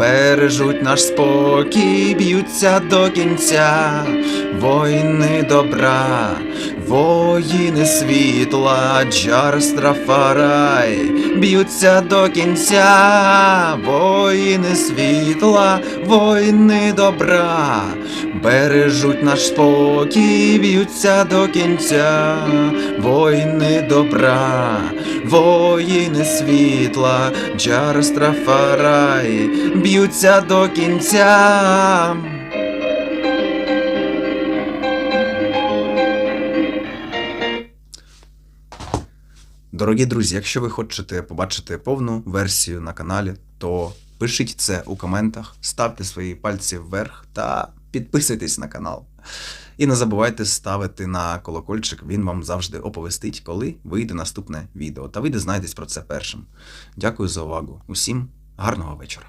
бережуть наш спокій, б'ються до кінця, воїни добра, воїни світла, Джар Страфарай, б'ються до кінця, воїни світла, воїни добра, бережуть наш спокій, б'ються до кінця, воїни добра, воїни світла, Джар Страфарай, б'ються до кінця. Дорогі друзі, якщо ви хочете побачити повну версію на каналі, то пишіть це у коментах, ставте свої пальці вверх та підписуйтесь на канал. І не забувайте ставити на колокольчик, він вам завжди оповістить, коли вийде наступне відео. Та ви дізнаєтесь про це першим. Дякую за увагу. Усім гарного вечора.